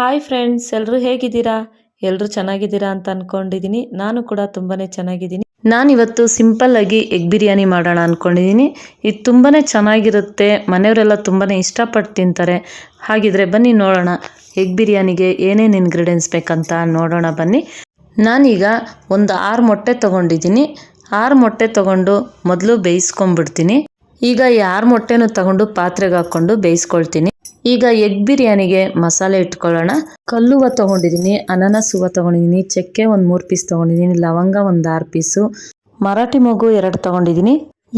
Hi friends ಎಲ್ಲರೂ ಹೇಗಿದ್ದೀರಾ? ಎಲ್ಲರೂ ಚೆನ್ನಾಗಿದ್ದೀರಾ ಅಂತ ಅಂದ್ಕೊಂಡಿದ್ದೀನಿ ನಾನು ಕೂಡ ತುಂಬಾ ಚೆನ್ನಾಗಿದ್ದೀನಿ. ನಾನಿವತ್ತು ಸಿಂಪಲ್ ಆಗಿ ಎಗ್ ಬಿರಿಯಾನಿ ಮಾಡೋಣ ಅಂದ್ಕೊಂಡಿದ್ದೀನಿ ಇದು ತುಂಬಾ ಚೆನ್ನಾಗಿರುತ್ತೆ. ಮನೆಯವರೆಲ್ಲ ತುಂಬಾ ಇಷ್ಟಪಟ್ಟು ತಿಂತಾರೆ. ಹಾಗಿದ್ರೆ ಬನ್ನಿ ನೋಡೋಣ ಎಗ್ ಬಿರಿಯಾನಿಗೆ ಏನೇನು ಇಂಗ್ರೀಡಿಯೆಂಟ್ಸ್ ಬೇಕಂತ ನೋಡೋಣ ಬನ್ನಿ. ನಾನೀಗ ಒಂದು ಆರು ಮೊಟ್ಟೆ ತಗೊಂಡಿದ್ದೀನಿ. ಆರು ಮೊಟ್ಟೆ ತಗೊಂಡು ಮೊದಲು ಬೇಯಿಸ್ಕೊಂಡ್ಬಿಡ್ತೀನಿ. ಈಗ ಈ ಆರು ಮೊಟ್ಟೆನೂ ತಗೊಂಡು ಪಾತ್ರೆಗೆ ಹಾಕ್ಕೊಂಡು ಬೇಯಿಸ್ಕೊಳ್ತೀನಿ. ಈಗ ಎಗ್ ಬಿರಿಯಾನಿಗೆ ಮಸಾಲೆ ಇಟ್ಕೊಳ್ಳೋಣ. ಕಲ್ಲುವ ತಗೊಂಡಿದ್ದೀನಿ ಅನಾನಸ್ ತಗೊಂಡಿದ್ದೀನಿ ತೊಗೊಂಡಿದ್ದೀನಿ ಚಕ್ಕೆ ಒಂದು ಮೂರು ಪೀಸ್ ತೊಗೊಂಡಿದ್ದೀನಿ, ಲವಂಗ ಒಂದು ಆರು ಪೀಸು ಮರಾಠಿ ಮಗು ಎರಡು ತೊಗೊಂಡಿದ್ದೀನಿ,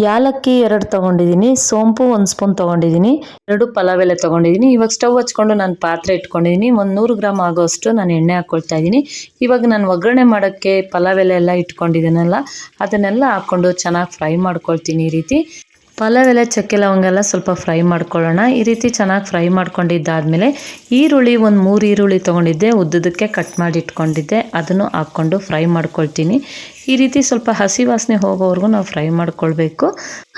ಯಾಲಕ್ಕಿ ಎರಡು ತೊಗೊಂಡಿದ್ದೀನಿ, ಸೋಂಪು ಒಂದು ಸ್ಪೂನ್ ತೊಗೊಂಡಿದ್ದೀನಿ, ಎರಡು ಪಲಾವ್ ಎಲೆ ತೊಗೊಂಡಿದ್ದೀನಿ. ಇವಾಗ ಸ್ಟವ್ ಹಚ್ಕೊಂಡು ನಾನು ಪಾತ್ರೆ ಇಟ್ಕೊಂಡಿದ್ದೀನಿ, ಒಂದು ನೂರು ಗ್ರಾಮ್ ಆಗೋಷ್ಟು ನಾನು ಎಣ್ಣೆ ಹಾಕ್ಕೊಳ್ತಾ ಇದ್ದೀನಿ. ಇವಾಗ ನಾನು ಒಗ್ಗರಣೆ ಮಾಡೋಕ್ಕೆ ಪಲಾವ್ ಎಲೆ ಎಲ್ಲ ಇಟ್ಕೊಂಡಿದ್ದೀನಲ್ಲ, ಅದನ್ನೆಲ್ಲ ಹಾಕ್ಕೊಂಡು ಚೆನ್ನಾಗಿ ಫ್ರೈ ಮಾಡ್ಕೊಳ್ತೀನಿ ಈ ರೀತಿ. ಪಲಾವ್ ಎಲೆ ಚಕ್ಕೆ ಲವಂಗ ಎಲ್ಲ ಸ್ವಲ್ಪ ಫ್ರೈ ಮಾಡ್ಕೊಳ್ಳೋಣ. ಈ ರೀತಿ ಚೆನ್ನಾಗಿ ಫ್ರೈ ಮಾಡ್ಕೊಂಡಿದ್ದಾದಮೇಲೆ ಈರುಳ್ಳಿ ಒಂದು ಮೂರು ಈರುಳ್ಳಿ ತೊಗೊಂಡಿದ್ದೆ. ಉದ್ದದಕ್ಕೆ ಕಟ್ ಮಾಡಿ ಇಟ್ಕೊಂಡಿದ್ದೆ. ಅದನ್ನು ಹಾಕ್ಕೊಂಡು ಫ್ರೈ ಮಾಡ್ಕೊಳ್ತೀನಿ. ಈ ರೀತಿ ಸ್ವಲ್ಪ ಹಸಿ ವಾಸನೆ ಹೋಗೋವರೆಗೂ ನಾವು ಫ್ರೈ ಮಾಡ್ಕೊಳ್ಬೇಕು.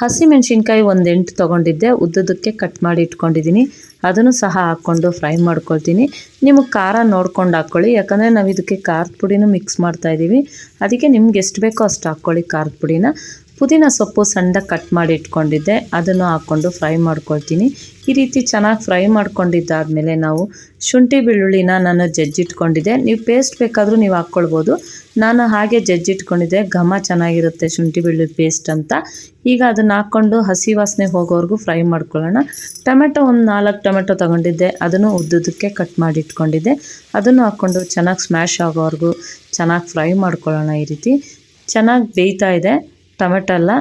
ಹಸಿ ಮೆಣಸಿನ್ಕಾಯಿ ಒಂದು ಎಂಟು ತೊಗೊಂಡಿದ್ದೆ. ಉದ್ದುದಕ್ಕೆ ಕಟ್ ಮಾಡಿ ಇಟ್ಕೊಂಡಿದ್ದೀನಿ. ಅದನ್ನು ಸಹ ಹಾಕ್ಕೊಂಡು ಫ್ರೈ ಮಾಡ್ಕೊಳ್ತೀನಿ. ನಿಮಗೆ ಖಾರ ನೋಡ್ಕೊಂಡು ಹಾಕ್ಕೊಳ್ಳಿ ಯಾಕಂದರೆ ನಾವು ಇದಕ್ಕೆ ಖಾರದ ಪುಡಿನೂ ಮಿಕ್ಸ್ ಮಾಡ್ತಾ ಇದ್ದೀವಿ ಅದಕ್ಕೆ ನಿಮ್ಗೆ ಎಷ್ಟು ಬೇಕೋ ಅಷ್ಟು ಹಾಕ್ಕೊಳ್ಳಿ ಖಾರದ ಪುಡಿನ. ಪುದೀನ ಸೊಪ್ಪು ಸಣ್ಣದಾಗಿ ಕಟ್ ಮಾಡಿ ಇಟ್ಕೊಂಡಿದ್ದೆ. ಅದನ್ನು ಹಾಕ್ಕೊಂಡು ಫ್ರೈ ಮಾಡ್ಕೊಳ್ತೀನಿ. ಈ ರೀತಿ ಚೆನ್ನಾಗಿ ಫ್ರೈ ಮಾಡ್ಕೊಂಡಿದ್ದಾದಮೇಲೆ ನಾವು ಶುಂಠಿ ಬೆಳ್ಳುಳ್ಳಿನ ನಾನು ಜಜ್ಜಿಟ್ಕೊಂಡಿದ್ದೆ. ನೀವು ಪೇಸ್ಟ್ ಬೇಕಾದರೂ ನೀವು ಹಾಕ್ಕೊಳ್ಬೋದು. ನಾನು ಹಾಗೆ ಜಜ್ಜಿಟ್ಕೊಂಡಿದ್ದೆ. ಘಮ ಚೆನ್ನಾಗಿರುತ್ತೆ ಶುಂಠಿ ಬೆಳ್ಳುಳ್ಳಿ ಪೇಸ್ಟ್ ಅಂತ. ಈಗ ಅದನ್ನು ಹಾಕ್ಕೊಂಡು ಹಸಿ ವಾಸನೆ ಹೋಗೋವರೆಗೂ ಫ್ರೈ ಮಾಡ್ಕೊಳ್ಳೋಣ. ಟೊಮೆಟೊ ಒಂದು ನಾಲ್ಕು ಟೊಮೆಟೊ ತೊಗೊಂಡಿದ್ದೆ. ಅದನ್ನು ಉದ್ದುದಕ್ಕೆ ಕಟ್ ಮಾಡಿ ಇಟ್ಕೊಂಡಿದ್ದೆ. ಅದನ್ನು ಹಾಕ್ಕೊಂಡು ಚೆನ್ನಾಗಿ ಸ್ಮ್ಯಾಶ್ ಆಗೋವರೆಗೂ ಚೆನ್ನಾಗಿ ಫ್ರೈ ಮಾಡ್ಕೊಳ್ಳೋಣ ಈ ರೀತಿ. ಚೆನ್ನಾಗಿ ಬೇಯ್ತಾ ಇದೆ. ಟೊಮೆಟೊ ಎಲ್ಲ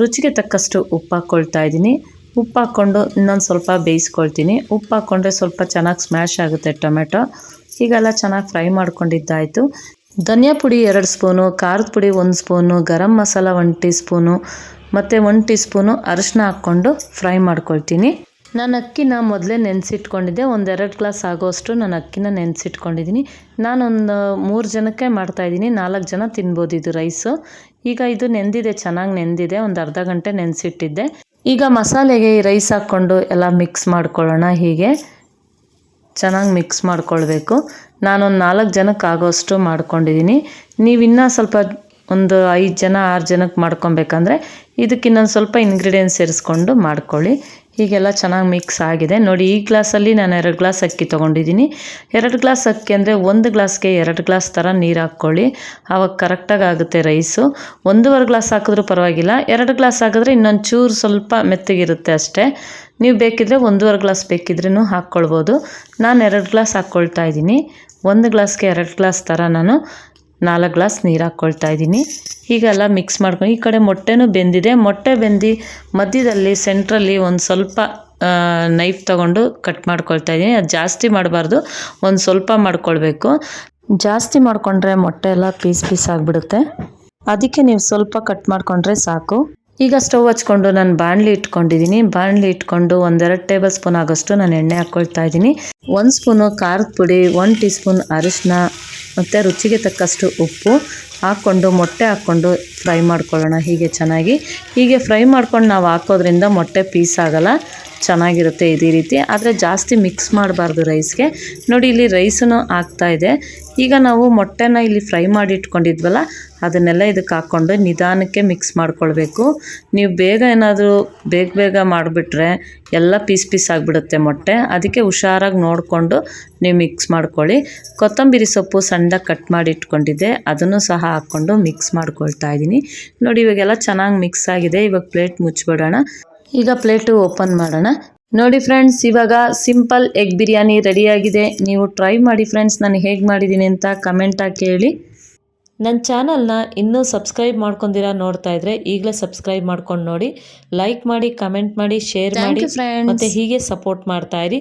ರುಚಿಗೆ ತಕ್ಕಷ್ಟು ಉಪ್ಪು ಹಾಕ್ಕೊಳ್ತಾ ಇದ್ದೀನಿ. ಉಪ್ಪು ಹಾಕ್ಕೊಂಡು ಇನ್ನೊಂದು ಸ್ವಲ್ಪ ಬೇಯಿಸ್ಕೊಳ್ತೀನಿ. ಉಪ್ಪು ಹಾಕ್ಕೊಂಡ್ರೆ ಸ್ವಲ್ಪ ಚೆನ್ನಾಗಿ ಸ್ಮ್ಯಾಶ್ ಆಗುತ್ತೆ ಟೊಮೆಟೊ. ಈಗೆಲ್ಲ ಚೆನ್ನಾಗಿ ಫ್ರೈ ಮಾಡ್ಕೊಂಡಿದ್ದಾಯಿತು. ಧನಿಯಾ ಪುಡಿ ಎರಡು ಸ್ಪೂನು, ಖಾರದ ಪುಡಿ ಒಂದು ಸ್ಪೂನು, ಗರಂ ಮಸಾಲ ಒಂದು ಟೀ ಸ್ಪೂನು, ಮತ್ತು ಒಂದು ಟೀ ಸ್ಪೂನು ಅರಿಶಿನ ಹಾಕ್ಕೊಂಡು ಫ್ರೈ ಮಾಡ್ಕೊಳ್ತೀನಿ. ನಾನು ಅಕ್ಕಿನ ಮೊದಲೇ ನೆನೆಸಿಟ್ಕೊಂಡಿದ್ದೆ, ಒಂದೆರಡು ಗ್ಲಾಸ್ ಆಗೋಷ್ಟು ನಾನು ಅಕ್ಕಿನ ನೆನೆಸಿಟ್ಕೊಂಡಿದ್ದೀನಿ ನಾನೊಂದು ಮೂರು ಜನಕ್ಕೆ ಮಾಡ್ತಾಯಿದ್ದೀನಿ ನಾಲ್ಕು ಜನ ತಿನ್ಬೋದು ಇದು ರೈಸು ಈಗ ಇದು ನೆಂದಿದೆ, ಚೆನ್ನಾಗಿ ನೆಂದಿದೆ, ಒಂದು ಅರ್ಧ ಗಂಟೆ ನೆನೆಸಿಟ್ಟಿದ್ದೆ. ಈಗ ಮಸಾಲೆಗೆ ಈ ರೈಸ್ ಹಾಕ್ಕೊಂಡು ಎಲ್ಲ ಮಿಕ್ಸ್ ಮಾಡ್ಕೊಳ್ಳೋಣ ಹೀಗೆ. ಚೆನ್ನಾಗಿ ಮಿಕ್ಸ್ ಮಾಡ್ಕೊಳ್ಬೇಕು. ನಾನೊಂದು ನಾಲ್ಕು ಜನಕ್ಕೆ ಆಗೋಷ್ಟು ಮಾಡ್ಕೊಂಡಿದ್ದೀನಿ ನೀವು ಇನ್ನೂ ಸ್ವಲ್ಪ ಒಂದು ಐದು ಜನ, ಆರು ಜನಕ್ಕೆ ಮಾಡ್ಕೊಬೇಕಂದ್ರೆ ಇದಕ್ಕೆ ಇನ್ನೊಂದು ಸ್ವಲ್ಪ ಇಂಗ್ರೀಡಿಯೆಂಟ್ಸ್ ಸೇರಿಸ್ಕೊಂಡು ಮಾಡ್ಕೊಳ್ಳಿ. ಹೀಗೆಲ್ಲ ಚೆನ್ನಾಗಿ ಮಿಕ್ಸ್ ಆಗಿದೆ. ನೋಡಿ, ಈ ಗ್ಲಾಸಲ್ಲಿ ನಾನು ಎರಡು ಗ್ಲಾಸ್ ಅಕ್ಕಿ ತೊಗೊಂಡಿದ್ದೀನಿ. ಎರಡು ಗ್ಲಾಸ್ ಅಕ್ಕಿ ಅಂದರೆ ಒಂದು ಗ್ಲಾಸ್ಗೆ ಎರಡು ಗ್ಲಾಸ್ ಥರ ನೀರು ಹಾಕ್ಕೊಳ್ಳಿ. ಆವಾಗ ಕರೆಕ್ಟಾಗಿ ಆಗುತ್ತೆ ರೈಸು ಒಂದೂವರೆ ಗ್ಲಾಸ್ ಹಾಕಿದ್ರೂ ಪರವಾಗಿಲ್ಲ. ಎರಡು ಗ್ಲಾಸ್ ಹಾಕಿದ್ರೆ ಇನ್ನೊಂದು ಚೂರು ಸ್ವಲ್ಪ ಮೆತ್ತಗಿರುತ್ತೆ ಅಷ್ಟೇ. ನೀವು ಬೇಕಿದ್ರೆ ಒಂದೂವರೆ ಗ್ಲಾಸ್ ಬೇಕಿದ್ರೂ ಹಾಕ್ಕೊಳ್ಬೋದು. ನಾನು ಎರಡು ಗ್ಲಾಸ್ ಹಾಕ್ಕೊಳ್ತಾ ಇದ್ದೀನಿ. ಒಂದು ಗ್ಲಾಸ್ಗೆ ಎರಡು ಗ್ಲಾಸ್ ಥರ ನಾನು ನಾಲ್ಕು ಗ್ಲಾಸ್ ನೀರು ಹಾಕ್ಕೊಳ್ತಾ ಇದ್ದೀನಿ. ಹೀಗೆಲ್ಲ ಮಿಕ್ಸ್ ಮಾಡ್ಕೊಂಡು ಈ ಕಡೆ ಮೊಟ್ಟೆನೂ ಬೆಂದಿದೆ. ಮೊಟ್ಟೆ ಬೆಂದು ಮಧ್ಯದಲ್ಲಿ ಸೆಂಟ್ರಲ್ಲಿ ಒಂದು ಸ್ವಲ್ಪ ನೈಫ್ ತಗೊಂಡು ಕಟ್ ಮಾಡ್ಕೊಳ್ತಾ ಇದ್ದೀನಿ. ಅದು ಜಾಸ್ತಿ ಮಾಡಬಾರ್ದು, ಒಂದು ಸ್ವಲ್ಪ ಮಾಡ್ಕೊಳ್ಬೇಕು. ಜಾಸ್ತಿ ಮಾಡಿಕೊಂಡ್ರೆ ಮೊಟ್ಟೆ ಎಲ್ಲ ಪೀಸ್ ಪೀಸ್ ಆಗಿಬಿಡುತ್ತೆ. ಅದಕ್ಕೆ ನೀವು ಸ್ವಲ್ಪ ಕಟ್ ಮಾಡಿಕೊಂಡ್ರೆ ಸಾಕು. ಈಗ ಸ್ಟವ್ ಹಚ್ಕೊಂಡು ನಾನು ಬಾಣಲಿ ಇಟ್ಕೊಂಡಿದ್ದೀನಿ. ಬಾಣಲಿ ಇಟ್ಕೊಂಡು ಒಂದೆರಡು ಟೇಬಲ್ ಸ್ಪೂನ್ ಆಗೋಷ್ಟು ನಾನು ಎಣ್ಣೆ ಹಾಕ್ಕೊಳ್ತಾ ಇದ್ದೀನಿ. ಒಂದು ಸ್ಪೂನು ಖಾರದ ಪುಡಿ ಒನ್ ಟೀ ಸ್ಪೂನ್ ಅರಿಶಿನ ಮತ್ತು ರುಚಿಗೆ ತಕ್ಕಷ್ಟು ಉಪ್ಪು ಹಾಕ್ಕೊಂಡು ಮೊಟ್ಟೆ ಹಾಕ್ಕೊಂಡು ಫ್ರೈ ಮಾಡ್ಕೊಳ್ಳೋಣ ಹೀಗೆ ಚೆನ್ನಾಗಿ. ಹೀಗೆ ಫ್ರೈ ಮಾಡ್ಕೊಂಡು ನಾವು ಹಾಕೋದ್ರಿಂದ ಮೊಟ್ಟೆ ಪೀಸ್ ಆಗೋಲ್ಲ, ಚೆನ್ನಾಗಿರುತ್ತೆ ಇದೇ ರೀತಿ. ಆದರೆ ಜಾಸ್ತಿ ಮಿಕ್ಸ್ ಮಾಡಬಾರ್ದು ರೈಸ್ಗೆ. ನೋಡಿ, ಇಲ್ಲಿ ರೈಸನ್ನು ಇದೆ. ಈಗ ನಾವು ಮೊಟ್ಟೆನ ಇಲ್ಲಿ ಫ್ರೈ ಮಾಡಿ ಇಟ್ಕೊಂಡಿದ್ವಲ್ಲ ಅದನ್ನೆಲ್ಲ ಇದಕ್ಕೆ ಹಾಕ್ಕೊಂಡು ನಿಧಾನಕ್ಕೆ ಮಿಕ್ಸ್ ಮಾಡ್ಕೊಳ್ಬೇಕು. ನೀವು ಬೇಗ ಏನಾದರೂ ಬೇಗ ಬೇಗ ಮಾಡಿಬಿಟ್ರೆ ಎಲ್ಲ ಪೀಸ್ ಪೀಸ್ ಆಗಿಬಿಡುತ್ತೆ ಮೊಟ್ಟೆ. ಅದಕ್ಕೆ ಹುಷಾರಾಗಿ ನೋಡಿಕೊಂಡು ನೀವು ಮಿಕ್ಸ್ ಮಾಡ್ಕೊಳ್ಳಿ. ಕೊತ್ತಂಬರಿ ಸೊಪ್ಪು ಸಣ್ಣದಾಗಿ ಕಟ್ ಮಾಡಿ ಇಟ್ಕೊಂಡಿದ್ದೆ ಅದನ್ನು ಸಹ ಹಾಕ್ಕೊಂಡು ಮಿಕ್ಸ್ ಮಾಡ್ಕೊಳ್ತಾ ಇದ್ದೀನಿ. ನೋಡಿ ಇವಾಗೆಲ್ಲ ಚೆನ್ನಾಗಿ ಮಿಕ್ಸ್ ಆಗಿದೆ. ಇವಾಗ ಪ್ಲೇಟ್ ಮುಚ್ಚಿಬಿಡೋಣ ಈಗ ಪ್ಲೇಟು ಓಪನ್ ಮಾಡೋಣ. ನೋಡಿ ಫ್ರೆಂಡ್ಸ್ ಇವಾಗ ಸಿಂಪಲ್ ಎಗ್ ಬಿರಿಯಾನಿ ರೆಡಿಯಾಗಿದೆ. ನೀವು ಟ್ರೈ ಮಾಡಿ ಫ್ರೆಂಡ್ಸ್ ನಾನು ಹೇಗೆ ಮಾಡಿದ್ದೀನಿ ಅಂತ ಕಮೆಂಟ್ ಕೇಳಿ. ಹೇಳಿ ನನ್ನ ಚಾನಲ್ನ ಇನ್ನೂ ಸಬ್ಸ್ಕ್ರೈಬ್ ಮಾಡ್ಕೊಂಡಿರ ನೋಡ್ತಾ ಇದ್ರೆ ಈಗಲೇ ಸಬ್ಸ್ಕ್ರೈಬ್ ಮಾಡ್ಕೊಂಡು ನೋಡಿ. ಲೈಕ್ ಮಾಡಿ ಕಮೆಂಟ್ ಮಾಡಿ ಶೇರ್ ಮಾಡಿ ಮತ್ತೆ ಹೀಗೆ ಸಪೋರ್ಟ್ ಮಾಡ್ತಾ ಇರಿ.